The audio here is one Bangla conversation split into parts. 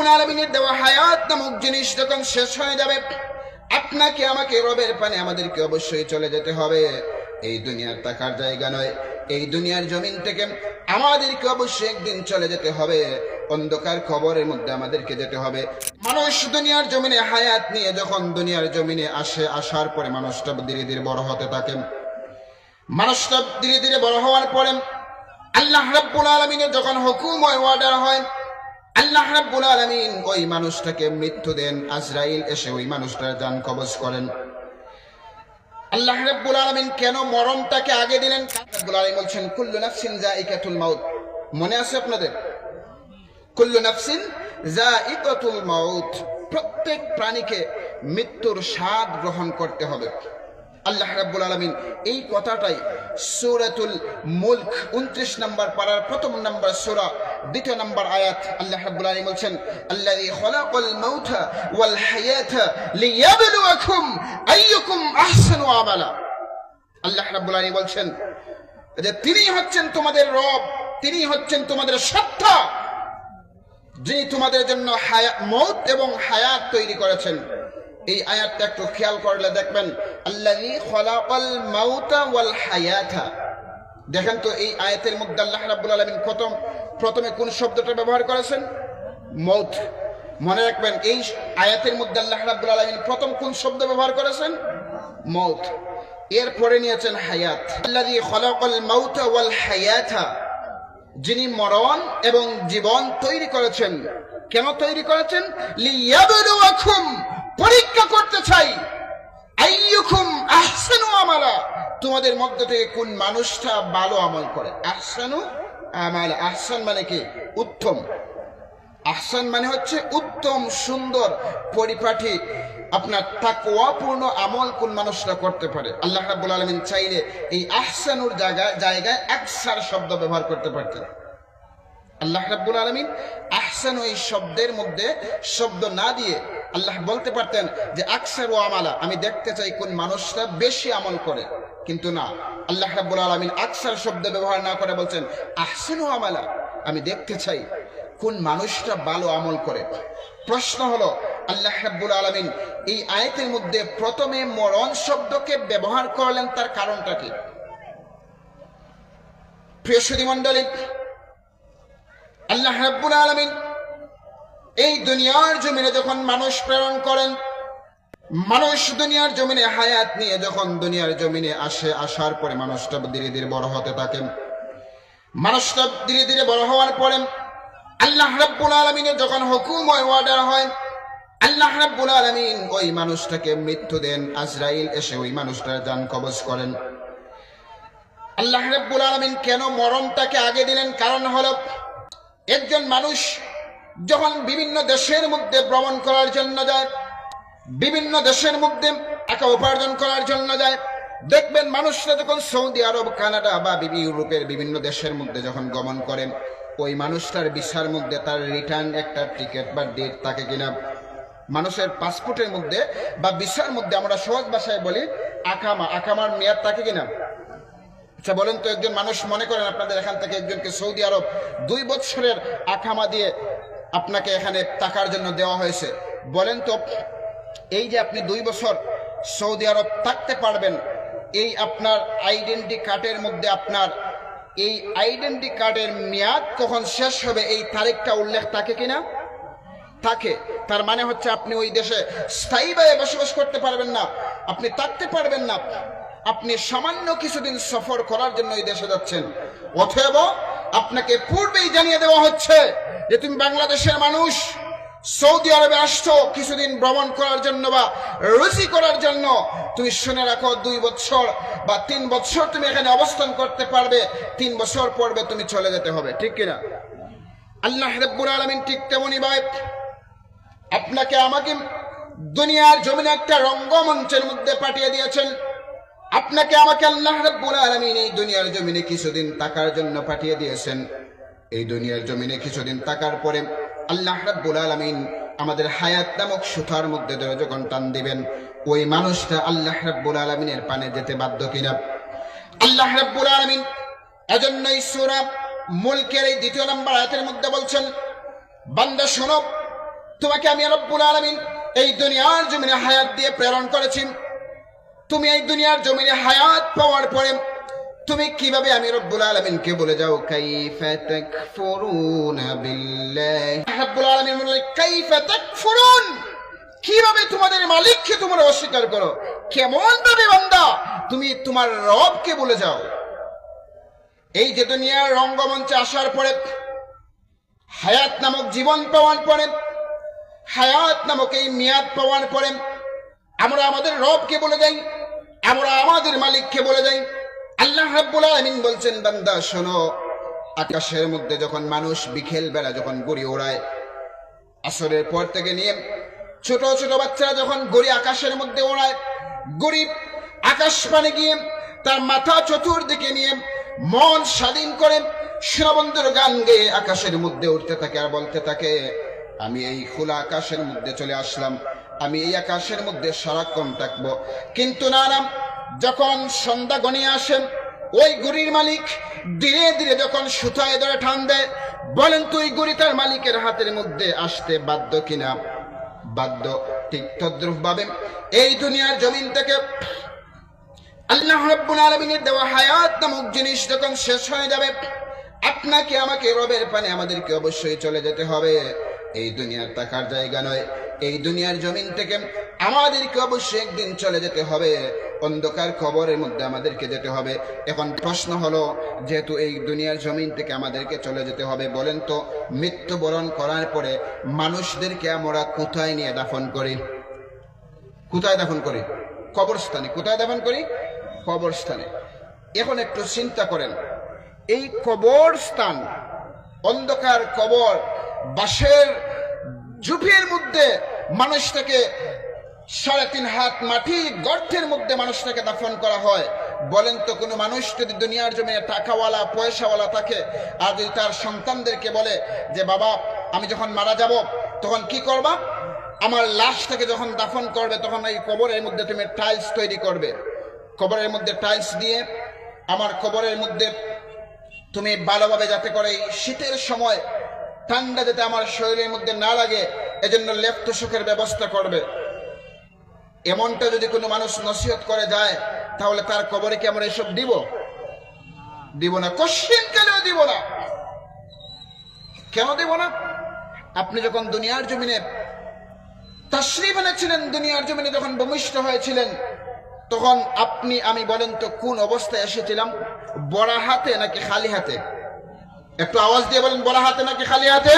রাব্বুল আলামিনের দেওয়া হায়াত নামক জিনিস যখন শেষ হয়ে যাবে, আপনাকে, আমাকে রবের পানে আমাদেরকে অবশ্যই চলে যেতে হবে। এই দুনিয়ার টাকার জায়গা নয়, এই দুনিয়ার জমিন থেকে আমাদেরকে অবশ্যই একদিন চলে যেতে হবে। অন্ধকার খবরের মধ্যে আমাদেরকে যেতে হবে। মানুষ দুনিয়ার জমিনে হায়াত নিয়ে যখন দুনিয়ার জমিনে আসে, আসার পরে মানুষটা ধীরে ধীরে বড় হতে থাকে। মানুষটা ধীরে ধীরে বড় হওয়ার পরে আল্লাহ রাব্বুল আলামিনের যখন হুকুম হয় অর্ডার হয় আল্লাহ রাব্বুল আলামিন ওই মানুষটাকে মৃত্যু দেন। আজরাইল এসে ওই মানুষটার কবজ করেন। আল্লাহ রাব্বুল আলামিন কেন মরণটাকে আগে দিলেন? রাব্বুল আলামিন বলছেন, কুল্লু নাফসিন যায়িকাতুল মাউত। মনে আছে আপনাদের? কুল্লু নাফসিন যায়িকাতুল মাউত। প্রত্যেক প্রাণীকে মৃত্যুর স্বাদ গ্রহণ করতে হবে। আল্লাহ রাব্বুল আলামিন এই কথাটাই সূরাতুল মুলক 29 নম্বর পারার প্রথম নম্বর সূরা দ্বিতীয় নম্বর আয়াত আল্লাহ রাব্বুল আলামিন বলছেন, আল্লাযী খলাকাল মাউতা ওয়াল হায়াতা লিয়াবলুয়াকুম আইয়ুকুম আহসানু আমালা। আল্লাহ রাব্বুল আলামিন বলছেন যে তিনি হচ্ছেন তোমাদের রব, তিনি হচ্ছেন তোমাদের সত্তা, যিনি তোমাদের জন্য হায়া মৌত এবং হায়াত তৈরি করেছেন। এই আয়াতটা একটু খেয়াল করলে দেখবেন আল্লাহি খলাকাল মাউতা ওয়াল হায়াতা। দেখেন তো এই আয়াতের মধ্যে আল্লাহ রাব্বুল আলামিন প্রথম প্রথমে কোন শব্দটা ব্যবহার করেছেন? মৌত। মনে রাখবেন, এই আয়াতের মধ্যে আল্লাহ রাব্বুল আলামিন প্রথম কোন শব্দ ব্যবহার করেছেন? মৌত। এরপরে নিয়েছেন হায়াত। মাউতা ওয়াল হায়াতা। যিনি মরণ এবং জীবন তৈরি করেছেন। কেন তৈরি করেছেন? পরীক্ষা করতে চাই। আহসানু তোমাদের মধ্যে থেকে কোন মানুষটা ভালো আমল করে? আহসানু আমাল আহসান মানে কি? উত্তম। আহসান মানে হচ্ছে উত্তম, সুন্দর পরিপাটি আপনার তাকওয়াপূর্ণ আমল কোন মানুষরা করতে পারে? আল্লাহ রাব্বুল আলামিন চাইলে এই আহসানুর জায়গায় জায়গায় আকসার শব্দ ব্যবহার করতে পারতেন। আল্লাহ রাব্বুল আলামিন আহসান এই শব্দের মধ্যে শব্দ না দিয়ে আল্লাহ বলতে পারতেন যে, আকসার ও আমালা আমি দেখতে চাই কোন মানুষরা বেশি আমল করে। কিন্তু না, আল্লাহ রাব্বুল আলামিন আকসার শব্দ ব্যবহার না করে বলছেন, আহসান ও আমালা আমি দেখতে চাই কোন মানুষটা ভালো আমল করে। প্রশ্ন হলো, আল্লাহ রাব্বুল আলামিন এই আয়াতের মধ্যে প্রথমে মরণ শব্দকে ব্যবহার করলেন, তার কারণটা কি? প্রিয় সুধী মণ্ডলী, আল্লাহ রাব্বুল আলামিন এই দুনিয়ার জমিনে যখন মানুষ প্রেরণ করেন, মানুষ দুনিয়ার জমিনে হায়াত নিয়ে যখন দুনিয়ার জমিনে আসে, আসার পরে মানুষটা ধীরে ধীরে বড় হতে থাকে। মানুষটা ধীরে ধীরে বড় হওয়ার পরে আল্লাহ রাব্বুল আলামিনের যখন হুকুম হয় অর্ডার হয়, আল্লাহ রাব্বুল আলামিন ওই মানুষটাকে মৃত্যু দেন, আজরাইল এসে ওই মানুষটার জান কবজ করেন। আল্লাহ রাব্বুল আলামিন কেন মরণটাকে আগে দিলেন? কারণ হলো, একজন মানুষ যখন বিভিন্ন দেশের মধ্যে ভ্রমণ করার জন্য যায়, বিভিন্ন দেশের মধ্যে টাকা উপার্জন করার জন্য যায়, দেখবেন মানুষরা যখন সৌদি আরব, কানাডা বা ইউরোপের বিভিন্ন দেশের মধ্যে যখন গমন করেন, ওই মানুষটার ভিসার মধ্যে তার রিটার্ন একটা টিকিট বা ডেট থাকে কিনা, মানুষের পাসপোর্টের মধ্যে বা ভিসার মধ্যে আমরা সহজ ভাষায় বলি, আকামা। আকামার মেয়াদ থাকে কিনা? আচ্ছা বলেন তো, একজন মানুষ মনে করেন আপনাদের এখান থেকে একজনকে সৌদি আরব দুই বছরের আকামা দিয়ে আপনাকে এখানে টাকার জন্য দেওয়া হয়েছে। বলেন তো, এই যে আপনি দুই বছর সৌদি আরব থাকতে পারবেন, এই আপনার আইডেন্টি কার্ডের মধ্যে আপনার এই আইডেন্টি কার্ডের মেয়াদ কখন শেষ হবে, এই তারিখটা উল্লেখ থাকে কিনা? থাকে। তার মানে হচ্ছে আপনি ওই দেশে স্থায়ীভাবে বসবাস করতে পারবেন না, আপনি থাকতে পারবেন না, আপনি সামান্য কিছুদিন সফর করার জন্য এই দেশে যাচ্ছেন। অথব আপনাকে পূর্বেই জানিয়ে দেওয়া হচ্ছে যে তুমি বাংলাদেশের মানুষ, সৌদি আরবে আসছো কিছুদিন ভ্রমণ করার জন্য বা রুচি করার জন্য। তুমি শুনে রাখো, দুই বছর বা তিন বছর তুমি এখানে অবস্থান করতে পারবে, তিন বছর পর্বে তুমি চলে যেতে হবে, ঠিক কিনা? আল্লাহ রব্বুল আলমিন ঠিক তেমনই ভাই আপনাকে আমাকে দুনিয়ার জমিনে একটা রঙ্গমঞ্চের মধ্যে পাঠিয়ে দিয়েছেন। আপনাকে আমাকে আল্লাহ রাব্বুল আলামিন এই দুনিয়ার জমিনে কিছুদিন তাকার জন্য পাঠিয়ে দিয়েছেন। এই দুনিয়ার জমিনে কিছুদিন তাকার পরে আল্লাহ রাব্বুল আলামিন আমাদের হায়াত নামক সুতার মধ্যে ধরে যখন টান দিবেন। ওই মানুষটা আল্লাহ রাব্বুল আলামিনের পানে যেতে বাধ্য কিনা? আল্লাহ রাব্বুল আলামিন এজন্যই সূরা মুলকের এই দ্বিতীয় নম্বর আয়াতের মধ্যে বলছেন, বান্দা, শোনো, তোমাকে আমি রব্বুল আলামিন এই দুনিয়ার জমিনে হায়াত দিয়ে প্রেরণ করেছি। তুমি এই দুনিয়ার জমিনে হায়াত পাওয়ার পরে তুমি কীভাবে আমি রব্বুল আলামিনকে বলে যাও কীভাবে তোমাদের মালিককে তোমরা অস্বীকার করো? কেমন ভাবে বান্দা? তুমি তোমার রবকে বলে যাও। এই যে দুনিয়ার রঙ্গমঞ্চে আসার পরে, হায়াত নামক জীবন পাওয়ার পরে, হায়াত নামক এই মেয়াদ পাওয়ার পরে, আমরা আমাদের রবকে বলে যাই আমরা আমাদের মালিককে বলে যাই আল্লাহ রাব্বুল আলামিন বলছেন, বান্দা, শোনো, আকাশের মধ্যে যখন মানুষ বিকেল বেলা যখন গড়ি ওড়ায়, আসরের পর থেকে নিয়ে ছোট ছোট বাচ্চারা যখন গড়ি আকাশের মধ্যে ওড়ায় গরিব আকাশ পানে গিয়ে তার মাথা চতুর্দিকে নিয়ে মন স্বাধীন করে সুরবন্ধুর গান গেয়ে আকাশের মধ্যে উঠতে থাকে আর বলতে থাকে, আমি এই খোলা আকাশের মধ্যে চলে আসলাম। আমি এই আকাশের মধ্যে সারাক্ষণ থাকব। কিন্তু না না যখন সন্ধ্যা গনিয়ে আসেন ওই গুড়ির মালিক ধীরে ধীরে যখন সুতায় ধরে টান দেয়, বলেন, তুই গুড়ি তার মালিকের হাতের মধ্যে আসতে বাধ্য কিনা? বাধ্য ঠিক তদ্রুপ ভাবে এই দুনিয়ার জমিন থেকে আল্লাহ রাব্বুল আলামিনের দেওয়া হায়াত নামক জিনিস যখন শেষ হয়ে যাবে, আপনাকে, আমাকে রবের পানে আমাদেরকে অবশ্যই চলে যেতে হবে। এই দুনিয়ার টাকার জায়গা নয়, এই দুনিয়ার জমিন থেকে আমাদেরকে অবশ্যই একদিন চলে যেতে হবে। অন্ধকার খবরের মধ্যে আমাদেরকে যেতে হবে। এখন প্রশ্ন হলো, যেহেতু এই দুনিয়ার জমিন থেকে আমাদেরকে চলে যেতে হবে, বলেন তো, মৃত্যুবরণ করার পরে মানুষদেরকে আমরা কোথায় নিয়ে দাফন করি? কোথায় দাফন করি? কবরস্থানে। কোথায় দাফন করি? কবরস্থানে। এখন একটু চিন্তা করেন, এই কবরস্থান, অন্ধকার কবর, বাঁশের ঝুপের মধ্যে মানুষটাকে সাড়ে তিন হাত মাটি গর্তের মধ্যে মানুষটাকে দাফন করা হয়। বলেন তো, কোনো মানুষ যদি দুনিয়ার জমিনে টাকাওয়ালা, পয়সাওয়ালা থাকে, আর যদি তার সন্তানদেরকে বলে যে, বাবা, আমি যখন মারা যাব, তখন কি করবা? আমার লাশটাকে যখন দাফন করবে, তখন এই কবরের মধ্যে তুমি টাইলস তৈরি করবে। কবরের মধ্যে টাইলস দিয়ে আমার কবরের মধ্যে তুমি ভালোভাবে যাতে করে এই শীতের সময় ঠান্ডা যাতে আমার শরীরের মধ্যে না লাগে, এজন্য লেপ তোষকের ব্যবস্থা করবে। এমনটা যদি কোনো মানুষ নসিহত করে যায়, তাহলে তার কবরে কি আমরা এসব দিব? দিব না। কশ্চিন কালেও দিব না। কেন দিব না? আপনি যখন দুনিয়ার জমিনে তাশরিফ এনেছিলেন, দুনিয়ার জমিনে যখন ভূমিষ্ঠ হয়েছিলেন, তখন আপনি, আমি বলেন তো, কোন অবস্থায় এসেছিলাম? বড়া হাতে নাকি খালি হাতে? একটু আওয়াজ দিয়ে বলেন, বড়া হাতে নাকি খালি হাতে?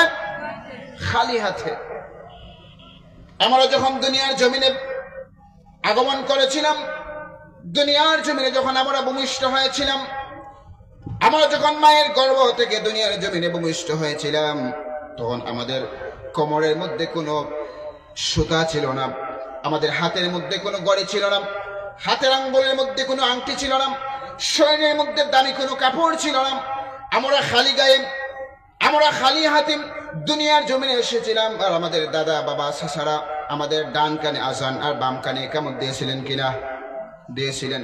খালি হাতে। আমরা যখন দুনিয়ার জমিনে আগমন করেছিলাম। দুনিয়ার জমিনে যখন আমরা ভূমিষ্ঠ হয়েছিলাম, আমরা যখন মায়ের গর্ভ থেকে দুনিয়ার জমিনে ভূমিষ্ঠ হয়েছিলাম, তখন আমাদের কোমরের মধ্যে কোনো সুতা ছিল না, আমাদের হাতের মধ্যে কোনো গড়ি ছিল না, হাতের আঙ্গুলের মধ্যে কোনো আংটি ছিল না শরীরের মধ্যে দামি কোনো কাপড় ছিল না। আমরা খালি গায়ে, আমরা খালি হাতে দুনিয়ার জমিনে এসেছিলাম, আর আমাদের দাদা, বাবা সাসারা আমাদের ডান কানে আসান আর বাম কানে কেমন দিয়েছিলেন কিনা? দিয়েছিলেন।